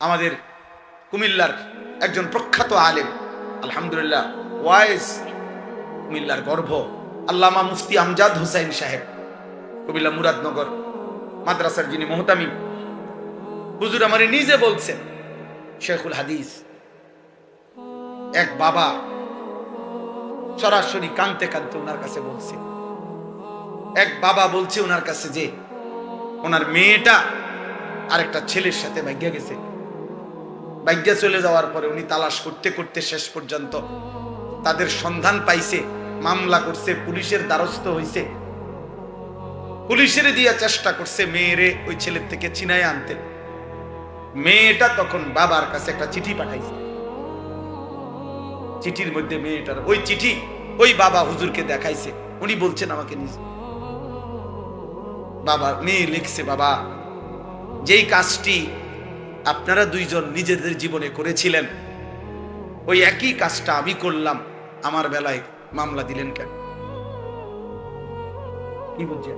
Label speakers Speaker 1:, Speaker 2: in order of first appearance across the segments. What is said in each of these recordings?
Speaker 1: আমাদের কুমিল্লার একজন প্রখ্যাত আলেম, আলহামদুলিল্লাহ ওয়াইজ কুমিল্লার গর্ভ, আল্লামা মুফতি আমজাদ হুসাইন সাহেব, কুমিল্লা মুরাদনগর মাদ্রাসার যিনি মোহতামিম। হুজুর আমার নিজে বলছেন, শেখুল হাদিস, এক বাবা সরাসরি কানতে কানতে ওনার কাছে বলছে। এক বাবা বলছে ওনার কাছে যে, ওনার মেয়েটা আরেকটা ছেলের সাথে ভাগ্যা গেছে। ভাগ্যা চলে যাওয়ার পরে উনি তালাশ করতে করতে শেষ পর্যন্ত তাদের সন্ধান পাইছে, মামলা করছে, পুলিশের দ্বারস্থ হইছে। পুলিশের দিয়া চেষ্টা করছে মেয়েরে ওই ছেলের থেকে চিনায় আনতে। মেয়েটা তখন বাবার কাছে একটা চিঠি পাঠাইছে। চিঠির মধ্যে মেয়েটার ওই চিঠি ওই বাবা হুজুরকে দেখাইছে। উনি বলছেন আমাকে নিজে বাবা, মেয়ে লিখছে, বাবা, যেই কাজটি আপনারা দুইজন নিজেদের জীবনে করেছিলেন ওই একই কাজটা আমি করলাম আমার বেলায় মামলা দিলেন কেন কি বুঝছেন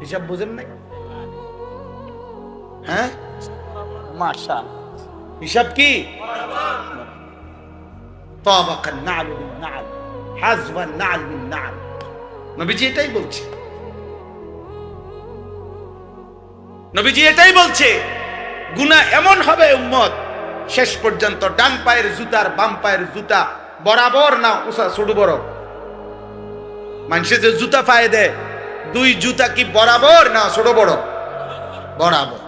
Speaker 1: হিসাব বুঝেন নাই হ্যাঁ মাশা হিসাব কি طابق النعل بالنعل حذف النعل بالنعل নবীজি এটাই বলছে নবীজি এটাই বলছে, গুনাহ এমন হবে উম্মত, শেষ পর্যন্ত ডান পায়ের জুতার বাম পায়ের জুতা বরাবর না উষা ছোট বড়। মানুষে যে জুতা পায়ে দেয়, দুই জুতা কি বরাবর না ছোট বড়? বরাবর।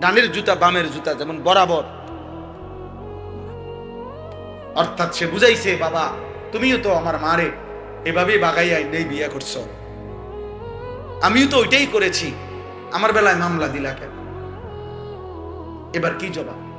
Speaker 1: ডানের জুতা, বামের জুতা যেমন বরাবর। অর্থাৎ সে বুঝাইছে, বাবা, তুমিও তো আমার মারে এভাবে বাগাইয়া বিয়ে করছ। আমিও তো ওইটাই করেছি। আমার বেলায় মামলা দিলা কেন? এবার কি জবাব?